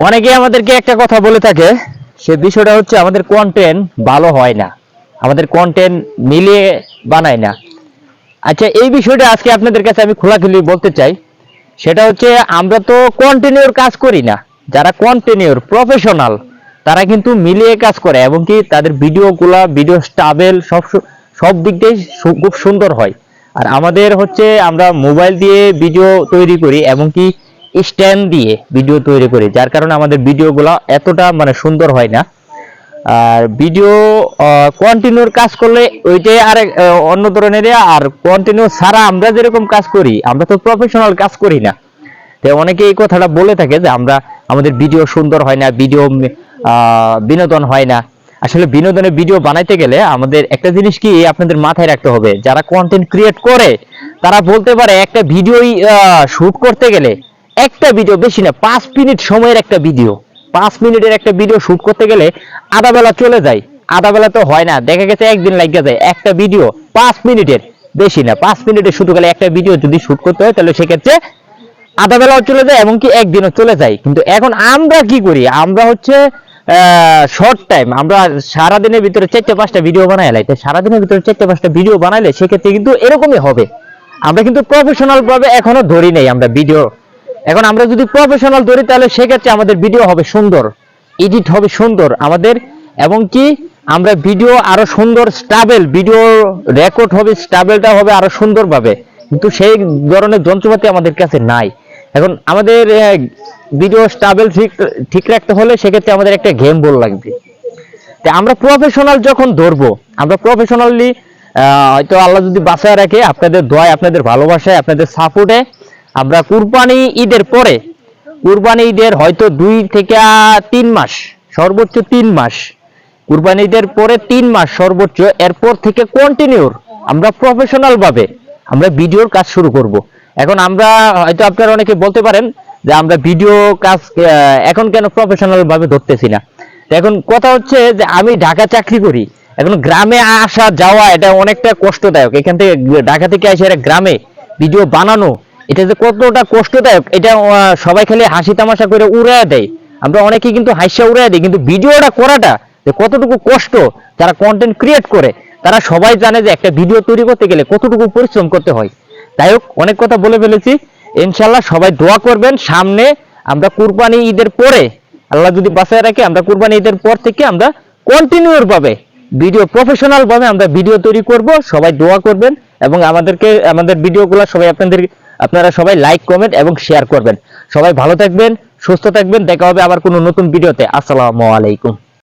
অনেকে আমাদেরকে একটা কথা বলে থাকে, সে বিষয়টা হচ্ছে আমাদের কন্টেন্ট ভালো হয় না। আমাদের কন্টেন্ট মিলিয়ে বানায় না। আচ্ছা এই বিষয়টা আজকে আপনাদের কাছে আমি খোলাখুলি বলতে চাই। সেটা হচ্ছে, আমরা তো কন্টিনিউর কাজ করি না। যারা কন্টিনিউর প্রফেশনাল তারা কিন্তু মিলিয়ে কাজ করে এবং কি তাদের ভিডিওগুলা ভিডিও স্টাবেল সব সব দিক দিয়ে খুব সুন্দর হয়। আর আমাদের হচ্ছে, আমরা মোবাইল দিয়ে ভিডিও তৈরি করি এবং কি স্ট্যান্ড দিয়ে ভিডিও তৈরি করি, যার কারণে আমাদের ভিডিওগুলো এতটা মানে সুন্দর হয় না। আর ভিডিও কন্টিনিউর কাজ করলে ওইটাই আর অন্য ধরনের আর কন্টিনিউ ছাড়া আমরা যেরকম কাজ করি, আমরা তো প্রফেশনাল কাজ করি না। তো অনেকে এই কথাটা বলে থাকে যে আমরা, আমাদের ভিডিও সুন্দর হয় না, ভিডিও বিনোদন হয় না। আসলে বিনোদনের ভিডিও বানাইতে গেলে আমাদের একটা জিনিস কি আপনাদের মাথায় রাখতে হবে, যারা কন্টেন্ট ক্রিয়েট করে, তারা বলতে পারে একটা ভিডিওই শুট করতে গেলে একটা ভিডিও বেশি না, পাঁচ মিনিট সময়ের একটা ভিডিও পাঁচ মিনিটের একটা ভিডিও শুট করতে গেলে আধা বেলা চলে যায়। আধা বেলা তো হয় না, দেখা গেছে একদিন লাগিয়ে যায়। একটা ভিডিও পাঁচ মিনিটের বেশি না, পাঁচ মিনিটের শুধু গেলে একটা ভিডিও যদি শুট করতে হয়, তাহলে সেক্ষেত্রে আধা বেলাও চলে যায় এমনকি একদিনও চলে যায়। কিন্তু এখন আমরা কি করি? আমরা হচ্ছে শর্ট টাইম আমরা সারাদিনের ভিতরে চারটে পাঁচটা ভিডিও বানাই তো সারাদিনের ভিতরে চারটে পাঁচটা ভিডিও বানাইলে সেক্ষেত্রে কিন্তু এরকমই হবে। আমরা কিন্তু প্রফেশনাল ভাবে এখনও ধরি নেই আমরা ভিডিও এখন আমরা যদি প্রফেশনাল ধরি, তাহলে সেক্ষেত্রে আমাদের ভিডিও হবে সুন্দর এডিট হবে সুন্দর আমাদের, এবং কি আমরা ভিডিও আরও সুন্দর স্টাবেল ভিডিও রেকর্ড হবে স্টাবেলটা হবে আরও সুন্দরভাবে। কিন্তু সেই ধরনের যন্ত্রপাতি আমাদের কাছে নাই। এখন আমাদের ভিডিও স্টাবেল ঠিক ঠিক রাখতে হলে সেক্ষেত্রে আমাদের একটা গেম বল লাগবে। আমরা প্রফেশনাল যখন ধরবো, আমরা প্রফেশনালি হয়তো আল্লাহ যদি বাঁচায় রাখে, আপনাদের দোয়ায়, আপনাদের ভালোবাসায়, আপনাদের সাপোর্টে আমরা কুরবানি ঈদের পরে, কুরবানি ঈদের হয়তো দুই থেকে তিন মাস, সর্বোচ্চ তিন মাস। কুরবানি ঈদের পরে তিন মাস সর্বোচ্চ, এরপর থেকে কন্টিনিউর আমরা প্রফেশনাল ভাবে আমরা ভিডিওর কাজ শুরু করব। এখন আমরা, হয়তো আপনারা অনেকে বলতে পারেন যে আমরা ভিডিও কাজ এখন কেন প্রফেশনাল ভাবে ধরতেছি না? এখন কথা হচ্ছে যে আমি ঢাকা চাকরি করি, এখন গ্রামে আসা যাওয়া এটা অনেকটা কষ্টদায়ক। এখান থেকে ঢাকা থেকে এসে গ্রামে ভিডিও বানানো এটা যে কতটা কষ্টদায়ক, এটা সবাই খালি হাসি তামাশা করে উড়ায় দেয়। আমরা অনেকে কিন্তু হাসিয়া উড়ায় দিই, কিন্তু ভিডিওটা করাটা যে কতটুকু কষ্ট যারা কন্টেন্ট ক্রিয়েট করে, তারা সবাই জানে যে একটা ভিডিও তৈরি করতে গেলে কতটুকু পরিশ্রম করতে হয়। তাই হোক, অনেক কথা বলে ফেলেছি। ইনশাল্লাহ সবাই দোয়া করবেন, সামনে আমরা কুরবানি ঈদের পরে, আল্লাহ যদি বাঁচায় রাখে, আমরা কুরবানি ঈদের পর থেকে আমরা কন্টিনিউর ভাবে ভিডিও প্রফেশনাল ভাবে আমরা ভিডিও তৈরি করব। সবাই দোয়া করবেন এবং আমাদেরকে, আমাদের ভিডিওগুলো সবাই আপনাদের আপনারা সবাই লাইক কমেন্ট এবং শেয়ার করবেন। সবাই ভালো থাকবেন, সুস্থ থাকবেন, দেখা হবে আবার কোনো নতুন ভিডিওতে আসসালামু আলাইকুম।